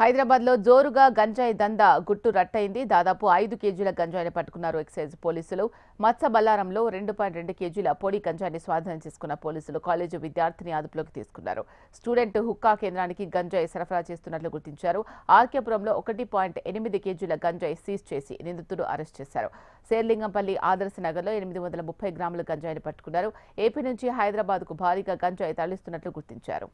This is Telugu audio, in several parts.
హైదరాబాద్లో జోరుగా గంజాయి దందా గుట్టు రట్టయింది. దాదాపు ఐదు కేజీల గంజాయిని పట్టుకున్నారు ఎక్సైజ్ పోలీసులు. మత్స బల్లారంలో రెండు పాయింట్ రెండు కేజీల పొడి గంజాయిని స్వాధీనం చేసుకున్న పోలీసులు కాలేజీ విద్యార్థిని అదుపులోకి తీసుకున్నారు. స్టూడెంట్ హుక్కా కేంద్రానికి గంజాయి సరఫరా చేస్తున్నట్లు గుర్తించారు. ఆర్కేపురంలో ఒకటి పాయింట్ ఎనిమిది కేజీల గంజాయి సీజ్ చేసి నిందితుడు అరెస్ట్ చేశారు. శేర్లింగంపల్లి ఆదర్శ నగర్లో ఎనిమిది వందల ముప్పై గ్రాముల గంజాయిని పట్టుకున్నారు. ఏపీ నుంచి హైదరాబాద్కు భారీగా గంజాయి తరలిస్తున్నట్లు గుర్తించారు.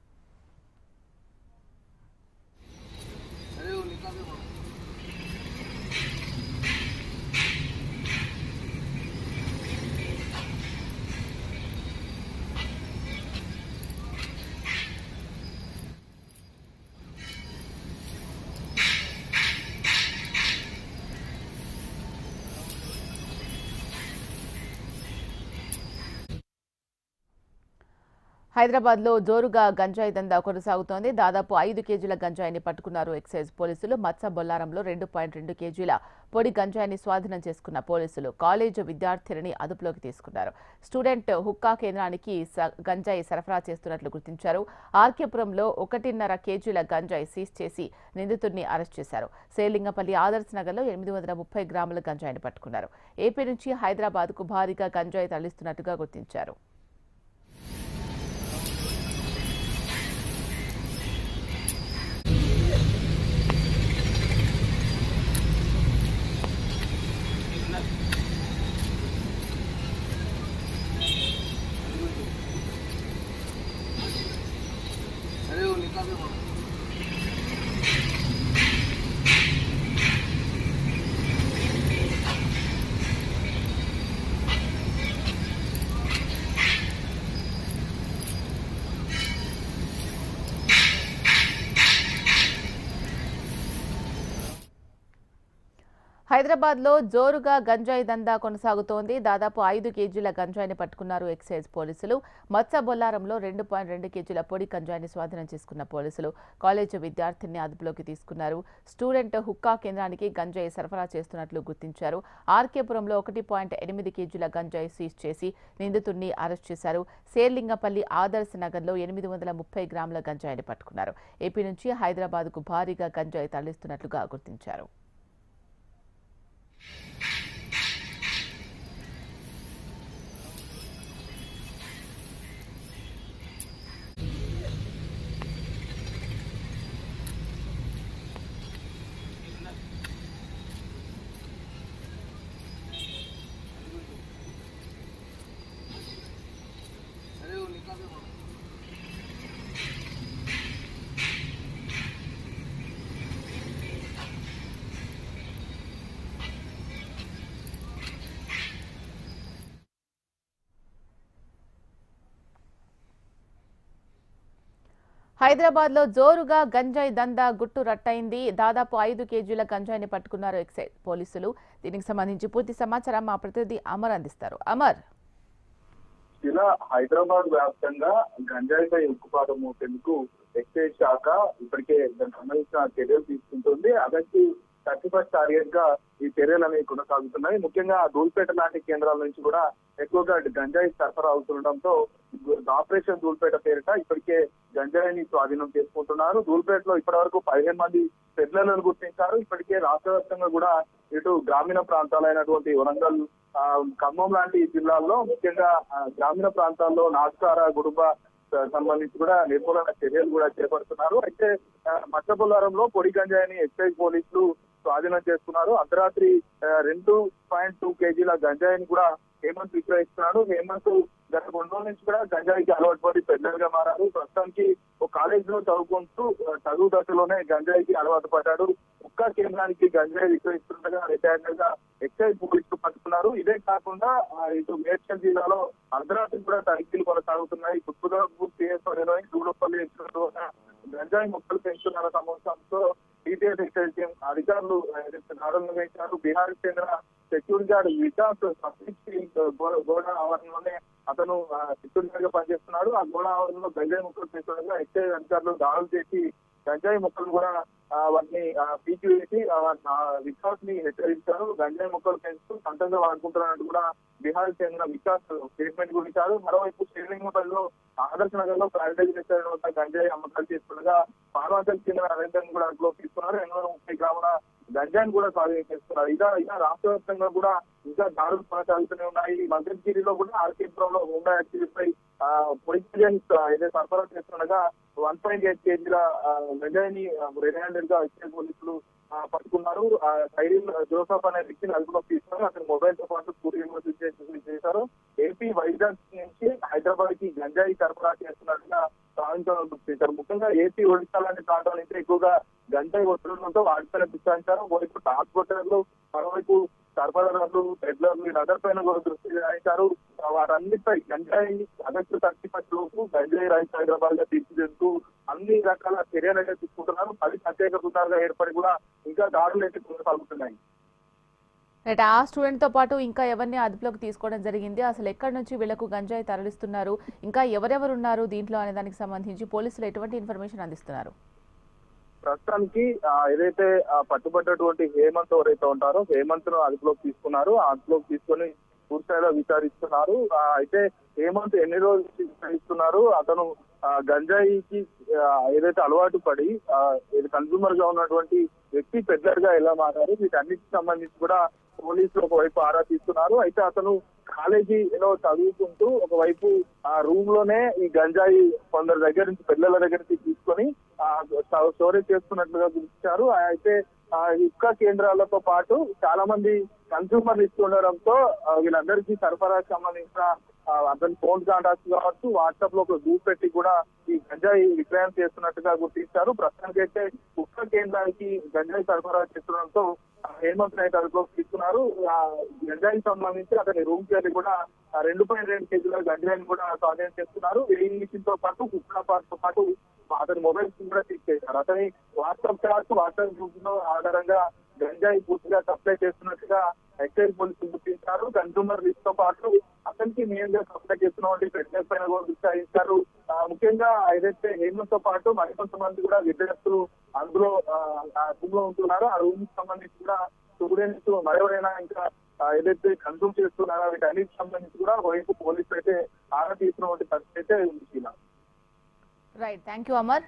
హైదరాబాద్లో జోరుగా గంజాయి దందా కొనసాగుతోంది. దాదాపు ఐదు కేజీల గంజాయిని పట్టుకున్నారు ఎక్సైజ్ పోలీసులు. మత్స బొల్లారంలో రెండు పాయింట్ రెండు కేజీల పొడి గంజాయిని స్వాధీనం చేసుకున్న పోలీసులు కాలేజీ విద్యార్థిని అదుపులోకి తీసుకున్నారు. స్టూడెంట్ హుక్కా కేంద్రానికి స- గంజాయి సరఫరా చేస్తున్నట్లు గుర్తించారు. ఆర్కేపురంలో ఒకటిన్నర కేజీల గంజాయి సీజ్ చేసి నిందితుడిని అరెస్ట్ చేశారు. శ్రీలింగపల్లి ఆదర్శ్ నగర్లో ఎనిమిది వందల ముప్పై గ్రాముల గంజాయిని పట్టుకున్నారు. ఏపీ నుంచి హైదరాబాద్కు భారీగా గంజాయి తరలిస్తున్నట్టుగా గుర్తించారు. హైదరాబాద్లో జోరుగా గంజాయి దందా కొనసాగుతోంది. దాదాపు ఐదు కేజీల గంజాయిని పట్టుకున్నారు ఎక్సైజ్ పోలీసులు. మత్స బొల్లారంలో రెండు పాయింట్ రెండు కేజీల పొడి గంజాయిని స్వాధీనం చేసుకున్న పోలీసులు కాలేజీ విద్యార్థిని అదుపులోకి తీసుకున్నారు. స్టూడెంట్ హుక్కా కేంద్రానికి గంజాయి సరఫరా చేస్తున్నట్లు గుర్తించారు. ఆర్కేపురంలో ఒకటి పాయింట్ ఎనిమిది కేజీల గంజాయి సీజ్ చేసి నిందితుడిని అరెస్ట్ చేశారు. శేర్లింగపల్లి ఆదర్శ్ నగర్లో ఎనిమిది వందల ముప్పై గ్రాముల గంజాయిని పట్టుకున్నారు. ఏపీ నుంచి హైదరాబాద్కు భారీగా గంజాయి తరలిస్తున్నట్లుగా గుర్తించారు. you హైదరాబాద్లో జోరుగా గంజాయి దందా గుట్టు రట్టయింది. దాదాపు ఐదు కేజీల గంజాయిని పట్టుకున్నారు ఎక్సైజ్ పోలీసులు. దీనికి సంబంధించి పూర్తి సమాచారం మా ప్రతినిధి అమర్ అందిస్తారు. అమర్. ఇలా హైదరాబాద్ వ్యాప్తంగా గంజాయిపై ఉక్కుపాతం మోపేందుకు ఎక్సైజ్ శాఖ ఇప్పటికే దానికి సంబంధించిన చర్యలు తీసుకుంటుంది. అగస్టి థర్టీ ఫస్ట్ టార్గెట్గా ఈ చర్యలు అనేవి కొనసాగుతున్నాయి. ముఖ్యంగా ధూల్పేట లాంటి కేంద్రాల నుంచి కూడా ఎక్కువగా గంజాయి సరఫరా అవుతుండటంతో ఆపరేషన్ ధూల్పేట పేరిట ఇప్పటికే గంజాయిని స్వాధీనం చేసుకుంటున్నారు. దూల్పేటలో ఇప్పటి వరకు పదిహేను మంది పెద్దలను గుర్తించారు. ఇప్పటికే రాష్ట్ర వ్యాప్తంగా కూడా ఇటు గ్రామీణ ప్రాంతాలైనటువంటి వరంగల్ ఆ, ఖమ్మం లాంటి జిల్లాల్లో ముఖ్యంగా గ్రామీణ ప్రాంతాల్లో నాస్కార గుడుబ సంబంధించి కూడా నిర్మూలన చర్యలు కూడా చేపడుతున్నారు. అయితే ఆ, పొడి గంజాయిని ఎక్సైజ్ పోలీసులు స్వాధీనం చేసుకున్నారు. అర్ధరాత్రి రెండు పాయింట్ టూ కేజీల గంజాయిని కూడా హేమంత్ విక్రయిస్తున్నాడు. హేమంత్ గత రెండు రోజుల నుంచి కూడా గంజాయికి అలవాటు పడి పెద్దలుగా మారారు. ప్రస్తుతానికి ఒక కాలేజ్లో చదువుకుంటూ చదువు దశలోనే గంజాయికి అలవాటు పడ్డాడు. ఒక్క కేంద్రానికి గంజాయి విక్రయిస్తుండగా రిటైర్డ్గా ఎక్సైజ్ పోలీసులు పట్టుకున్నారు. ఇదే కాకుండా ఇటు మేడ్చల్ జిల్లాలో అర్ధరాత్రి కూడా తనిఖీలు కొనసాగుతున్నాయి. కుక్కుదాపూర్ సిఎస్ దూడపల్లి గంజాయి మొక్కలు పెంచుతున్న సమావేశంతో టీటీఎస్ ఎక్సైజ్ టీం అధికారులు దాడులు బీహార్ చెందిన సెక్యూరిటీ గార్డ్ వికాస్ గో- గోడ ఆవరణలోనే అతను సెక్యూరిటీ గార్డ్గా పనిచేస్తున్నాడు. ఆ గోడ ఆవరణలో గంజాయి ముక్కలు పెంచడంగా ఎక్సైజ్ అధికారులు దాడులు చేసి గంజాయి మొక్కలు కూడా వాటిని ఆ, పీకివేసి వికాస్ని హెచ్చరించారు. గంజాయి మొక్కలు పెంచుతూ సొంతంగా వాడుకుంటున్నట్టు కూడా బీహార్ చెందిన వికాస్ స్టేట్మెంట్ గురించారు మరోవైపు శ్రీలింగపల్లిలో ఆదర్శ నగర్లో ప్రైవేటైజ్ గంజాయి అమ్మకాలు చేస్తుండగా పార్వాచల్ చెందిన నరేంద్రని కూడా అదుపులో తీసుకున్నారు. ఎనిమిది వందల ముప్పై గ్రాముల గంజాయిని కూడా స్వాధీనం చేస్తున్నారు ఇలా ఇలా రాష్ట్ర వ్యాప్తంగా కూడా ఇంకా దారులు కొనసాగుతూనే ఉన్నాయి. మంగళగిరిలో కూడా ఆర్కేపురంలో హోండా యాక్టివిటీపై పై గంజాయిని ఏదైతే సరఫరా చేస్తుండగా వన్ పాయింట్ ఎయిట్ కేజీల గంజాయిని రెడ్ హ్యాండెడ్గా ఎక్సైజ్ పోలీసులు పట్టుకున్నారు. ఆ, సైరిల్ జోసఫ్ అనే వ్యక్తిని అదుపులోకి తీసుకున్నారు. అతని మొబైల్తో పాటు పూర్తి యూనివర్సిటీ చేశారు. ఏపీ వైజాగ్ నుంచి హైదరాబాద్కి గంజాయి సరఫరా చేస్తున్నట్టుగా సాధించడం ముఖ్యంగా ఏపీ ఒడిశా లాంటి ప్రాంతాల నుంచి ఎక్కువగా గంజాయి వస్తుండటంతో వాటిపైన విచారించారు ఒకవైపు ట్రాన్స్పోర్టర్లు మరోవైపు సరఫరాదారులు పెడ్లర్లు వీరందరి పైన కూడా దృష్టి సారించారు. వారందరిపై గంజాయి అగస్టు థర్టీ ఫస్ట్ లోపు గంజాయి రైస్ హైదరాబాద్గా తీర్చిదిద్దుతూ అన్ని రకాల చర్యలు అయితే తీసుకుంటున్నారు. పది ప్రత్యేక బృందాలుగా ఏర్పడి కూడా ఇంకా దాడులు అయితే కొనసాగుతున్నాయి రైట్ ఆ స్టూడెంట్తో పాటు ఇంకా ఎవరిని అదుపులోకి తీసుకోవడం జరిగింది? అసలు ఎక్కడి నుంచి వీళ్ళకు గంజాయి తరలిస్తున్నారు? ఇంకా ఎవరెవరు ఉన్నారు దీంట్లో అనే దానికి సంబంధించి పోలీసులు ఎటువంటి ఇన్ఫర్మేషన్ అందిస్తున్నారు? ప్రస్తుతానికి ఏదైతే పట్టుబడ్డటువంటి హేమంత్ ఎవరైతే ఉంటారో హేమంత్ను అదుపులోకి తీసుకున్నారు. అదుపులోకి తీసుకొని పూర్తిగా విచారిస్తున్నారు. అయితే హేమంత్ ఎన్ని రోజులు విచారిస్తున్నారు? అతను గంజాయికి ఏదైతే అలవాటు పడి కన్సూమర్గా ఉన్నటువంటి వ్యక్తి పెద్దగా ఎలా మారారు? వీటన్నిటికి సంబంధించి కూడా పోలీసులు ఒకవైపు ఆరా తీస్తున్నారు. అయితే అతను కాలేజీలో చదువుకుంటూ ఒకవైపు ఆ రూమ్లోనే ఈ గంజాయి కొందరి దగ్గర నుంచి పిల్లల దగ్గర నుంచి తీసుకొని స్టోరేజ్ చేసుకున్నట్లుగా గుర్తించారు అయితే ఆ ఇసుక కేంద్రాలతో పాటు చాలా మంది కన్సూమర్లు ఇస్తుండడంతో వీళ్ళందరికీ సరఫరాకు సంబంధించిన అతని ఫోన్ కాంటాక్ట్స్ కావచ్చు వాట్సాప్లో ఒక గ్రూప్ పెట్టి కూడా ఈ గంజాయి విక్రయం చేస్తున్నట్టుగా గుర్తించారు. ప్రస్తుతానికైతే ఉక్క కేంద్రానికి గంజాయి సరఫరా చేస్తుండడంతో హేమంత్ నైట్ అదుపులోకి తీసుకున్నారు. ఆ గంజాయికి సంబంధించి అతని రూమ్ చేరి కూడా రెండు పాయింట్ రెండు కేజీల గంజాయిని కూడా స్వాధీనం చేస్తున్నారు తో పాటు కుక్క తో పాటు అతని మొబైల్ కూడా సీజ్ చేశారు. అతని వాట్సాప్ చాట్స్ వాట్సాప్ గ్రూప్లో ఆధారంగా గంజాయి పూర్తిగా సప్లై చేస్తున్నట్టుగా ఎక్సైజ్ పోలీసులు గుర్తించారు. కన్సూమర్ లిస్ట్తో పాటు అతనికి మెయిన్గా సప్లై చేస్తున్నటువంటి ఫిట్నెస్ పైన కూడా విచారించారు. ఆ, ముఖ్యంగా ఏదైతే హేమంత్తో పాటు మరికొంతమంది కూడా విద్యార్థులు అందులో రూమ్లో ఉంటున్నారు. ఆ రూమ్ సంబంధించి ఇంకా స్టూడెంట్స్ మరెవరైనా ఇంకా ఏదైతే కన్సూమ్ చేస్తున్నారో వీటన్నిటికి సంబంధించి కూడా వైపు పోలీసులు అయితే ఆరా తీసినటువంటి పరిస్థితి అయితే ఉంది రైట్ థ్యాంక్ యూ అమర్